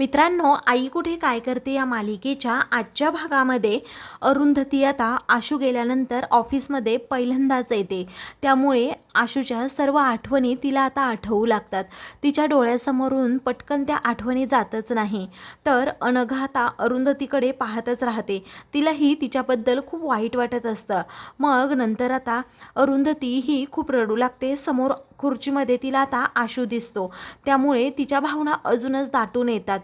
मित्रांनो आई कुठे काय करते या मालिकेच्या आजच्या भागामध्ये? अरुंधती आता आशू गेल्यानंतर ऑफिसमध्ये पहिल्यांदाच येते. त्यामुळे आशूच्या सर्व आठवणी तिला आता आठवू लागतात. तिच्या डोळ्यासमोरून पटकन त्या आठवणी जातच नाही. तर अनघा आता अरुंधतीकडे पाहतच राहते. तिलाही तिच्याबद्दल खूप वाईट वाटत असतं. मग नंतर आता अरुंधती ही खूप रडू लागते. समोर खुर्चीमध्ये तिला आता आशू दिसतो. त्यामुळे तिच्या भावना अजूनच दाटून येतात.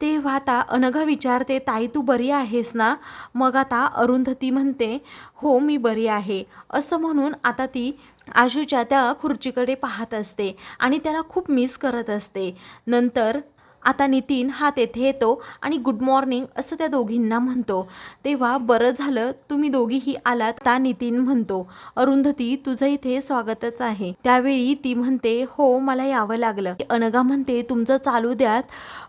तेव्हा आता अनघ विचारते ताई तू बरी आहेस ना? मग आता अरुंधती म्हणते हो मी बरी आहे. असं म्हणून आता ती आशूच्या त्या खुर्चीकडे पाहत असते आणि त्याला खूप मिस करत असते. नंतर आता नितीन हा तेथे येतो आणि गुड मॉर्निंग असं त्या दोघींना म्हणतो. तेव्हा बरं झालं तुम्ही दोघीही आलात ता नितीन म्हणतो अरुंधती तुझं इथे स्वागतच आहे. त्यावेळी ती म्हणते हो मला यावं लागलं. अनघा म्हणते तुमचं चालू द्यात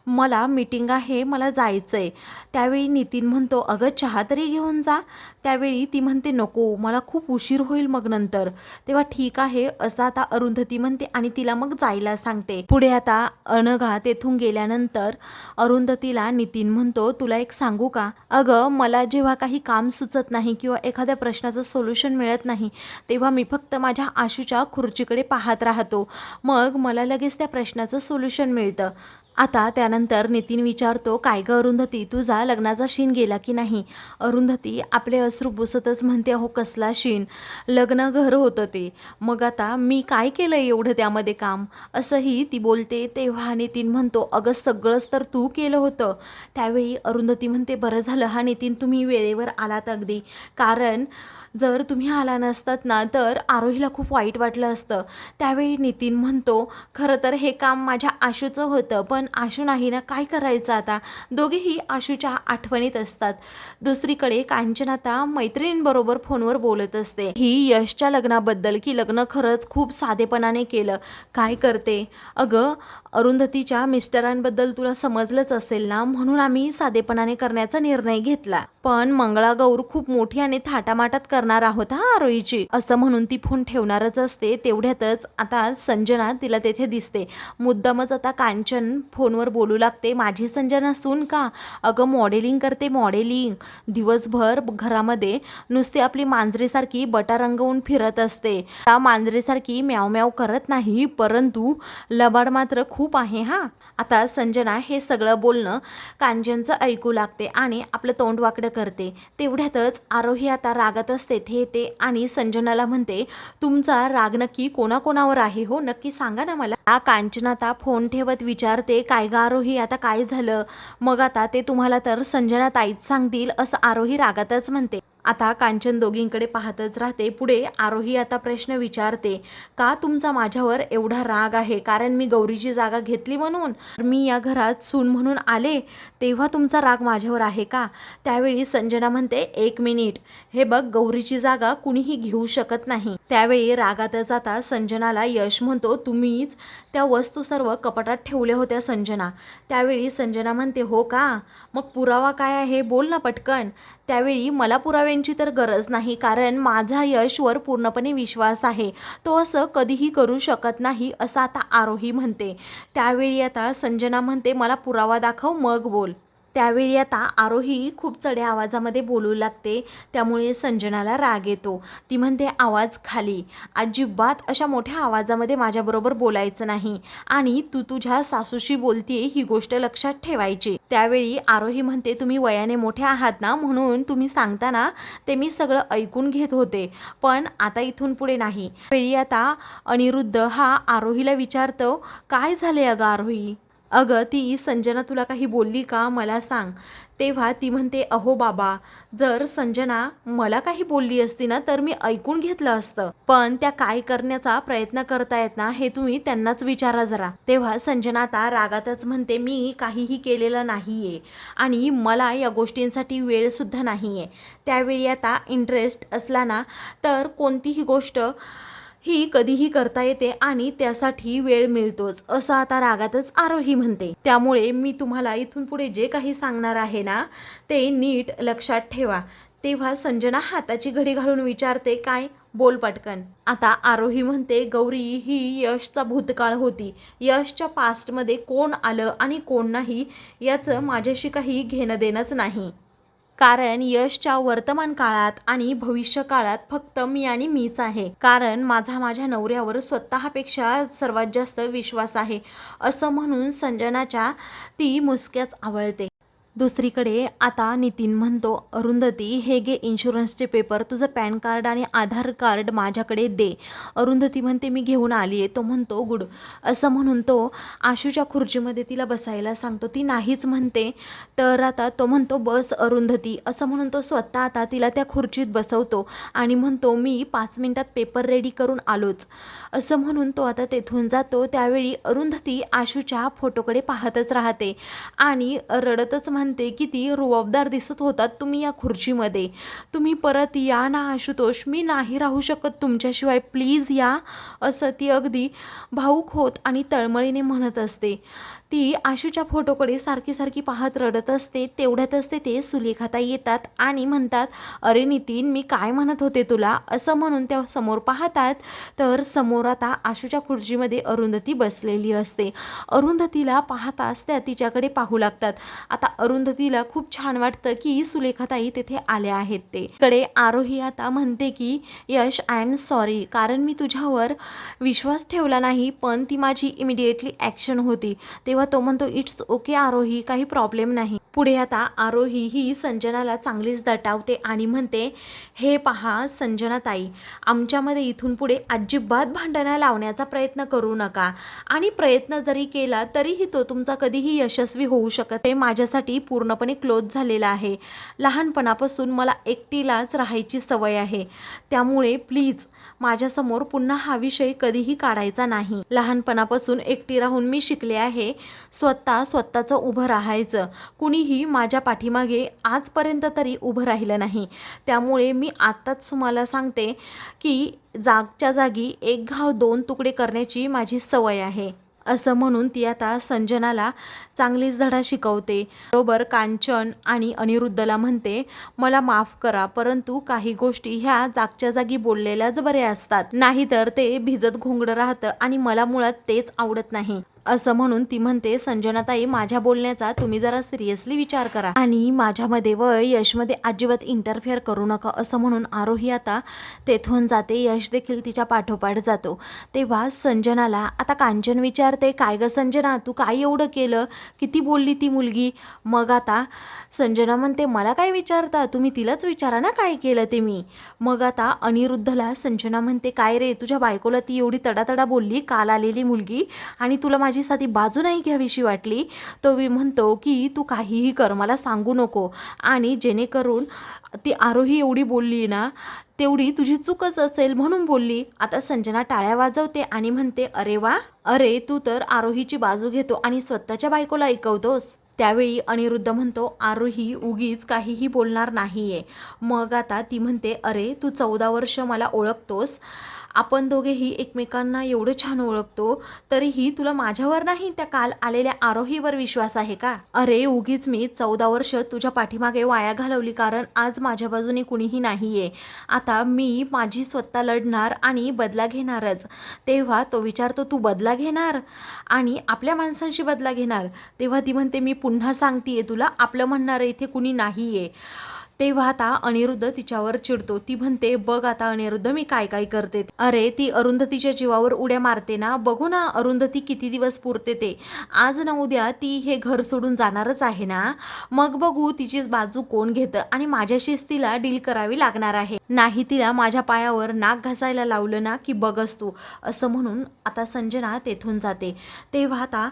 मला मीटिंग आहे मला जायचं आहे त्यावेळी नितीन म्हणतो अगं चहा तरी घेऊन जा. त्यावेळी ती म्हणते नको मला खूप उशीर होईल मग नंतर. तेव्हा ठीक आहे. असं आता अरुंधती म्हणते आणि तिला मग जायला सांगते. पुढे आता अनघा तेथून गेल्या गेल्यानंतर अरुंधतीला नितीन म्हणतो तुला एक सांगू का? अगं मला जेव्हा काही काम सुचत नाही किंवा एखाद्या प्रश्नाचं सोल्युशन मिळत नाही तेव्हा मी फक्त माझ्या आशूच्या खुर्चीकडे पाहत राहतो. मग मला लगेच त्या प्रश्नाचं सोल्युशन मिळतं. आता त्यानंतर नितीन विचारतो काय ग अरुंधती? तुझा लग्नाचा शीन गेला की नाही? अरुंधती आपले अश्रू बुसतच म्हणते अहो कसला शीन लग्न घर होतं ते. मग आता मी काय केलं एवढं त्यामध्ये काम? असंही ती बोलते. तेव्हा नितीन म्हणतो अगं सगळंच तर तू केलं होतं. त्यावेळी अरुंधती म्हणते बरं झालं हा नितीन तुम्ही वेळेवर आलात अगदी. कारण जर तुम्ही आला नसतात ना तर आरोहीला खूप वाईट वाटलं असतं. त्यावेळी नितीन म्हणतो खरं तर हे काम माझ्या आशूचं होतं पण आशू नाही ना काय करायचं आता? दोघेही आशूच्या आठवणीत असतात. दुसरीकडे कांचन आता मैत्रिणींबरोबर फोनवर बोलत असते. ही यशच्या लग्नाबद्दल की लग्न खरंच खूप साधेपणाने केलं. काय करते? अगं अरुंधतीच्या मिस्टरांबद्दल तुला समजलंच असेल ना म्हणून आम्ही साधेपणाने करण्याचा निर्णय घेतला. पण मंगळागौर खूप मोठी आणि थाटामाटात करणार आहोत हा आरोहीची. असं म्हणून ती फोन ठेवणारच असते तेवढ्यातच आता संजना तिला तेथे दिसते. मुद्दामच आता कांचन फोनवर बोलू लागते माझी संजना सून का? अगं मॉडेलिंग करते मॉडेलिंग दिवसभर घरामध्ये नुसती आपली मांजरेसारखी बटा रंगवून फिरत असते. त्या मांजरेसारखी म्याव म्याव करत नाही परंतु लबाड मात्र खूप आहे हा. आता संजना हे सगळं बोलणं कांचनचं ऐकू लागते आणि आपलं तोंड वाकडं करते. तेवढ्यातच आरोही आता रागात असते ते येते आणि संजनाला म्हणते तुमचा राग नक्की कोणाकोणावर आहे हो? नक्की सांगा ना मला. आ कांचन आता फोन ठेवत विचारते काय ग आरोही आता काय झालं? मग आता ते तुम्हाला तर संजना ताईच सांगतील असं आरोही रागातच म्हणते. आता कांचन दोघींकडे पाहतच राहते. पुढे आरोही आता प्रश्न विचारते का तुमचा माझ्यावर एवढा राग आहे? कारण मी गौरीची जागा घेतली म्हणून मी या घरात सून म्हणून आले तेव्हा तुमचा राग माझ्यावर आहे का? त्यावेळी संजना म्हणते एक मिनिट. हे बघ गौरीची जागा कुणीही घेऊ शकत नाही. त्यावेळी रागातच आता संजनाला यश म्हणतो तुम्हीच त्या वस्तू सर्व कपाटात ठेवल्या होत्या संजना. त्यावेळी संजना म्हणते हो का? मग पुरावा काय आहे? बोल ना पटकन. त्यावेळी मला पुरावे पुराव्यांची तर गरज नाही कारण माझा यशवर पूर्णपणे विश्वास आहे. तो असं कधीही करू शकत नाही असं आता आरोही म्हणते. त्यावेळी आता संजना म्हणते मला पुरावा दाखव मग बोल. त्यावेळी आता आरोही खूप चढ्या आवाजामध्ये बोलू लागते. त्यामुळे संजनाला राग येतो. ती म्हणते आवाज खाली. अजिबात अशा मोठ्या आवाजामध्ये माझ्याबरोबर बोलायचं नाही आणि तू तुझ्या सासूशी बोलतीये ही गोष्ट लक्षात ठेवायची. त्यावेळी आरोही म्हणते तुम्ही वयाने मोठे आहात ना म्हणून तुम्ही सांगताना ते मी सगळं ऐकून घेत होते. पण आता इथून पुढे नाही. वेळी आता अनिरुद्ध हा आरोहीला विचारतो काय झाले अगं आरोही? अगं ती संजना तुला काही बोलली का? मला सांग. तेव्हा ती म्हणते अहो बाबा जर संजना मला काही बोलली असती ना तर मी ऐकून घेतलं असतं. पण त्या काय करण्याचा प्रयत्न करतायत ना हे तुम्ही त्यांनाच विचारा जरा. तेव्हा संजना आता रागातच म्हणते मी काहीही केलेलं नाहीये आणि मला या गोष्टींसाठी वेळसुद्धा नाही आहे त्यावेळी आता इंटरेस्ट असला ना तर कोणतीही गोष्ट ही कधीही करता येते आणि त्यासाठी वेळ मिळतोच असं आता रागातच आरोही म्हणते. त्यामुळे मी तुम्हाला इथून पुढे जे काही सांगणार आहे ना ते नीट लक्षात ठेवा. तेव्हा संजना हाताची घडी घालून विचारते काय? बोल पटकन. आता आरोही म्हणते गौरी ही यशचा भूतकाळ होती. यशच्या पास्टमध्ये कोण आलं आणि कोण नाही याचं माझ्याशी काही घेणं देणंच नाही. कारण यशच्या वर्तमान काळात आणि भविष्य काळात फक्त मी आणि मीच आहे. कारण माझा माझ्या नवऱ्यावर स्वतःपेक्षा सर्वात जास्त विश्वास आहे असं म्हणून संजनाच्या ती मुसक्याच आवळते. दुसरीकडे आता नितीन म्हणतो अरुंधती हे घे इन्शुरन्सचे पेपर तुझं पॅन कार्ड आणि आधार कार्ड माझ्याकडे दे. अरुंधती म्हणते मी घेऊन आली आहे तो म्हणतो गुड. असं म्हणून तो आशूच्या खुर्चीमध्ये तिला बसायला सांगतो. ती नाहीच म्हणते तर आता तो म्हणतो बस अरुंधती. असं म्हणून तो स्वतः आता तिला त्या खुर्चीत बसवतो आणि म्हणतो मी पाच मिनटात पेपर रेडी करून आलोच. असं म्हणून तो आता तेथून जातो. त्यावेळी अरुंधती आशूच्या फोटोकडे पाहतच राहते आणि रडतच म्हणते की ती रुबाबदार दिसत होतात तुम्ही या खुर्चीमध्ये. तुम्ही परत या ना आशुतोष मी नाही राहू शकत तुमच्याशिवाय. प्लीज या असं ती अगदी भाऊक होत आणि तळमळीने म्हणत असते. ती आशूच्या फोटोकडे सारखी सारखी पाहत रडत असते तेवढ्यातच ते ते सुलेखाताई येतात आणि म्हणतात अरे नितीन मी काय म्हणत होते तुला? असं म्हणून त्या समोर पाहतात. तर समोर आता आशूच्या खुर्चीमध्ये अरुंधती बसलेली असते. अरुंधतीला पाहताच त्या तिच्याकडे पाहू लागतात. आता अरुंधतीला खूप छान वाटतं की सुलेखाताई तेथे आल्या आहेत ते. कडे आरोही आता म्हणते की यश आय एम सॉरी कारण मी तुझ्यावर विश्वास ठेवला नाही पण ती माझी इमिडिएटली ॲक्शन होती. तेव्हा तो म्हणतो इट्स ओके आरोही काही प्रॉब्लेम नाही. पुढे आता आरोही ही संजनाला चांगलीच दटावते आणि म्हणते हे पहा संजनाताई आमच्यामध्ये इथून पुढे अजिबात भांडणं लावण्याचा प्रयत्न करू नका. आणि प्रयत्न जरी केला तरीही तो तुमचा कधीही यशस्वी होऊ शकत हे माझ्यासाठी पूर्णपणे क्लोज झालेला आहे. लहानपणापासून मला एकटीलाच राहायची सवय आहे. त्यामुळे प्लीज माझ्यासमोर पुन्हा हा विषय कधीही काढायचा नाही. लहानपणापासून एकटी राहून मी शिकले आहे. स्वतः स्वतःचं उभं राहायचं. कुणी कोणीही माझ्या पाठीमागे आजपर्यंत तरी उभं राहिलं नाही. त्यामुळे मी आत्ताच तुम्हाला सांगते की जागच्या जागी एक घाव दोन तुकडे करण्याची माझी सवय आहे. असं म्हणून ती आता संजनाला चांगलीच धडा शिकवते. बरोबर कांचन आणि अनिरुद्धला म्हणते मला माफ करा परंतु काही गोष्टी ह्या जागच्या जागी बोललेल्याच बऱ्या असतात. नाहीतर ते भिजत घोंगडं राहतं आणि मला मुळात तेच आवडत नाही. असं म्हणून ती म्हणते संजनाताई माझ्या बोलण्याचा तुम्ही जरा सिरियसली विचार करा आणि माझ्यामध्ये व यशमध्ये अजिबात इंटरफेअर करू नका असं म्हणून आरोही आता तेथून जाते यश देखील तिच्या पाठोपाठ जातो. तेव्हा संजनाला आता कांचन विचारते काय ग संजना तू काय एवढं केलं? किती बोलली ती मुलगी? मग आता संजना म्हणते मला काय विचारता? तुम्ही तिलाच विचारा ना काय केलं ते मी. मग आता अनिरुद्धला संजना म्हणते काय रे तुझ्या बायकोला ती एवढी तडातडा बोलली? काल आलेली मुलगी आणि तुला माझी साधी बाजू नाही घ्यावीशी वाटली तो मी म्हणतो की तू काहीही कर मला सांगू नको. आणि जेणेकरून ती आरोही एवढी बोलली ना तेवढी तुझी चूकच असेल म्हणून बोलली. आता संजना टाळ्या वाजवते आणि म्हणते अरे वा अरे तू तर आरोहीची बाजू घेतो आणि स्वतःच्या बायकोला ऐकवतोस. त्यावेळी अनिरुद्ध म्हणतो आरोही उगीच काहीही बोलणार नाहीये. मग आता ती म्हणते अरे तू चौदा वर्ष मला ओळखतोस आपण दोघेही एकमेकांना एवढं छान ओळखतो तरीही तुला माझ्यावर नाही त्या काल आलेल्या आरोहीवर विश्वास आहे का? अरे उगीच मी चौदा वर्ष तुझ्या पाठीमागे वाया घालवली कारण आज माझ्या बाजूने कुणीही नाहीये. आता मी माझी स्वतः लढणार आणि बदला घेणारच. तेव्हा तो विचारतो तू बदला घेणार? आणि आपल्या माणसांशी बदला घेणार. तेव्हा ती म्हणते मी पुन्हा सांगतीये तुला आपलं म्हणणारं इथे कुणी नाहीये. तेव्हा आता अनिरुद्ध तिच्यावर चिडतो. ती म्हणते बघ आता अनिरुद्ध मी काय काय करते. अरे ती अरुंधतीच्या जीवावर उड्या मारते ना? बघू ना अरुंधती किती दिवस पुरते ते. आज ना उद्या ती हे घर सोडून जाणारच आहे ना? मग बघू तिचीच बाजू कोण घेतं आणि माझ्याशीच तिला डील करावी लागणार आहे. नाही तिला माझ्या पायावर नाक घासायला लावलं ना की बघस तू असं म्हणून आता संजना तेथून जाते. तेव्हा आता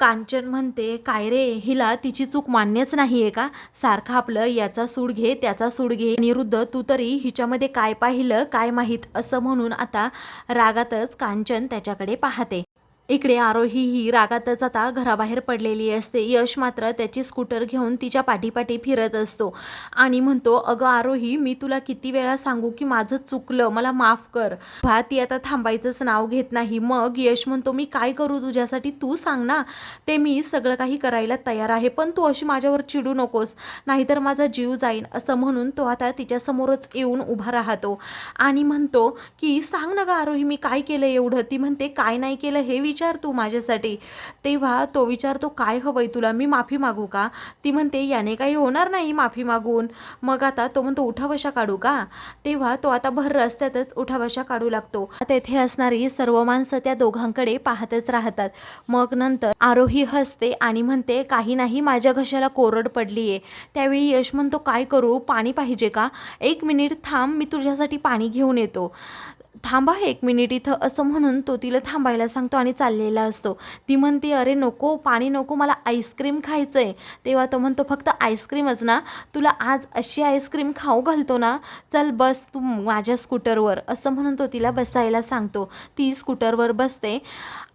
कांचन म्हणते काय रे हिला तिची चूक मान्यच नाही आहे का? सारखं आपलं याचा सूड घे त्याचा सूड घे. निरुद्ध तू तरी हिच्यामध्ये काय पाहिलं काय माहीत असं म्हणून आता रागातच कांचन त्याच्याकडे पाहते. इकडे आरोही ही रागातच आता घराबाहेर पडलेली असते. यश मात्र त्याची स्कूटर घेऊन तिच्या पाठीपाठी फिरत असतो. आणि म्हणतो अगं आरोही मी तुला किती वेळा सांगू की माझं चुकलं मला माफ कर. भा ती आता थांबायचंच नाव घेत नाही. मग यश म्हणतो मी काय करू तुझ्यासाठी? तू सांग ना. ते मी सगळं काही करायला तयार आहे पण तू अशी माझ्यावर चिडू नकोस. नाहीतर माझा जीव जाईन. असं म्हणून तो आता तिच्यासमोरच येऊन उभा राहतो. आणि म्हणतो की सांग ना गं आरोही मी काय केलं एवढं? ती म्हणते काय नाही केलं हे विचार विचार तू माझ्यासाठी. तेव्हा तो विचारतो काय हवंय तुला? मी माफी मागू का? ती म्हणते याने काही होणार नाही माफी मागून. मग आता तो म्हणतो उठावशा काढू का? तेव्हा तो आता भर रस्त्यातच उठावशा काढू लागतो. तेथे असणारी सर्व माणसं त्या दोघांकडे पाहतच राहतात. मग नंतर आरोही हसते आणि म्हणते काही नाही माझ्या घशाला कोरड पडली आहे त्यावेळी यश म्हणतो काय करू? पाणी पाहिजे का? एक मिनिट थांब मी तुझ्यासाठी पाणी घेऊन येतो. थांबा एक मिनिट इथं असं म्हणून तो तिला थांबायला सांगतो आणि चाललेला असतो. ती म्हणते अरे नको पाणी नको मला आईस्क्रीम खायचं आहे तेव्हा तो म्हणतो फक्त आईस्क्रीमच ना तुला आज अशी आईस्क्रीम खाऊ घालतो ना चल बस तू माझ्या स्कूटरवर. असं म्हणून तो तिला बसायला सांगतो. ती स्कूटरवर बसते.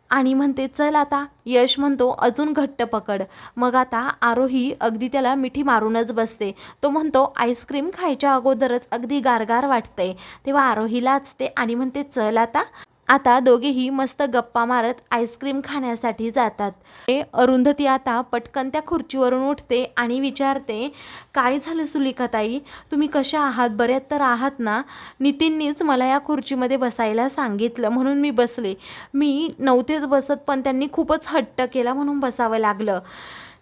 आणि म्हणते चल आता. यश म्हणतो अजून घट्ट पकड. मग आता आरोही अगदी त्याला मिठी मारूनच बसते. तो म्हणतो आईस्क्रीम खायच्या अगोदरच अगदी गारगार वाटतंय. तेव्हा आरोहीलाच ते आणि म्हणते चल आता. आता दोघेही मस्त गप्पा मारत आईस्क्रीम खाण्यासाठी जातात. हे अरुंधती आता पटकन त्या खुर्चीवरून उठते आणि विचारते काय झालं सुलिकाताई तुम्ही कशा आहात? बऱ्यात तर आहात ना? नितीननीच मला या खुर्चीमध्ये बसायला सांगितलं. म्हणून मी बसले. मी नव्हतेच बसत पण त्यांनी खूपच हट्ट केला म्हणून बसावं लागलं.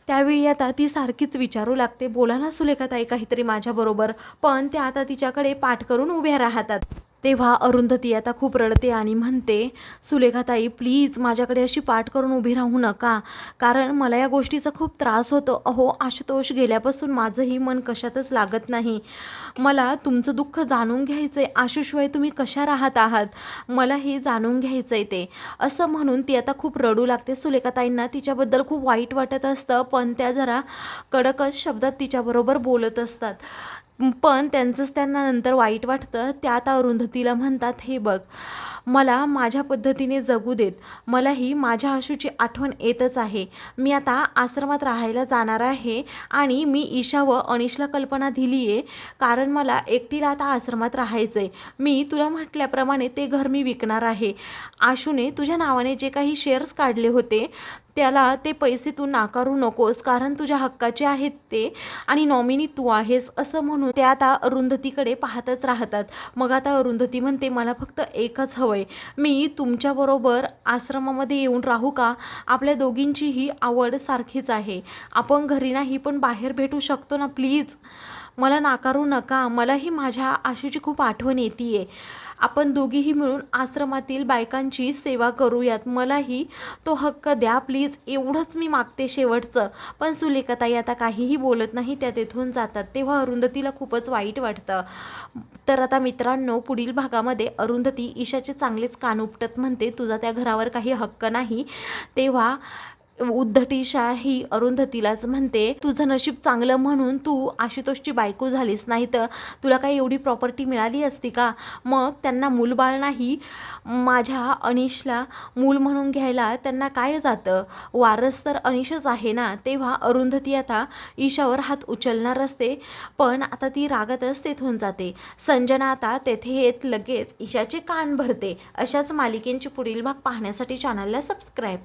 त्यावेळी आता ती सारखीच विचारू लागते. बोला ना सुलेखाताई काहीतरी माझ्याबरोबर. पण त्या आता तिच्याकडे पाठ करून उभ्या राहतात. तेव्हा अरुंधती आता खूप रडते आणि म्हणते सुलेखाताई प्लीज माझ्याकडे अशी पाठ करून उभी राहू नका. कारण मला या गोष्टीचा खूप त्रास होतो. अहो आशुतोष गेल्यापासून माझंही मन कशातच लागत नाही. मला तुमचं दुःख जाणून घ्यायचं आहे आशुशिवाय तुम्ही कशा राहत आहात? मला हे जाणून घ्यायचं आहे ते. असं म्हणून ती आता खूप रडू लागते. सुलेखाताईंना तिच्याबद्दल खूप वाईट वाटत असतं पण त्या जरा कडकच शब्दात तिच्याबरोबर बोलत असतात. पण त्यांचंच त्यांना नंतर वाईट वाटतं त्या आता अरुंधतीला म्हणतात हे बघ मला माझ्या पद्धतीने जगू देत. मलाही माझ्या आशूची आठवण येतच आहे. मी आता आश्रमात राहायला जाणार आहे आणि मी ईशा व अनिशला कल्पना दिली आहे कारण मला एकटीला आता आश्रमात राहायचं आहे मी तुला म्हटल्याप्रमाणे ते घर मी विकणार आहे. आशूने तुझ्या नावाने जे काही शेअर्स काढले होते त्याला ते पैसे तू नाकारू नकोस कारण तुझ्या हक्काचे आहेत ते. आणि नॉमिनी तू आहेस असं म्हणून ते आता अरुंधतीकडे पाहतच राहतात. मग आता अरुंधती म्हणते मला फक्त एकच हवंय. मी तुमच्याबरोबर आश्रमामध्ये येऊन राहू का? आपल्या दोघींचीही आवड सारखीच आहे. आपण घरी नाही पण बाहेर भेटू शकतो ना प्लीज? मला नाकारू नका मलाही माझ्या आशूची खूप आठवण येते आहे आपण दोघीही मिळून आश्रमातील बायकांची सेवा करूयात. मलाही तो हक्क द्या प्लीज. एवढंच मी मागते शेवटचं. पण सुलेखाताई आता काहीही बोलत नाही त्या तेथून जातात. तेव्हा अरुंधतीला खूपच वाईट वाटतं. तर आता मित्रांनो पुढील भागामध्ये अरुंधती ईशाचे चांगलेच कान उपटत म्हणते. तुझा त्या घरावर काही हक्क नाही. तेव्हा उद्धटीशा ही अरुंधतीलाच म्हणते तुझं नशीब चांगलं म्हणून तू आशुतोषची बायको झालीस नाही तर तुला काही एवढी प्रॉपर्टी मिळाली असती का? मग त्यांना मूलबाळ नाही माझ्या अनिशला मूल म्हणून घ्यायला त्यांना काय जातं? वारस तर अनिशच आहे ना तेव्हा अरुंधती आता ईशावर हात उचलणार असते पण आता ती रागातच तेथून जाते. संजना आता तेथे येत लगेच ईशाचे कान भरते. अशाच मालिकेंची पुढील भाग पाहण्यासाठी चॅनलला सबस्क्राईब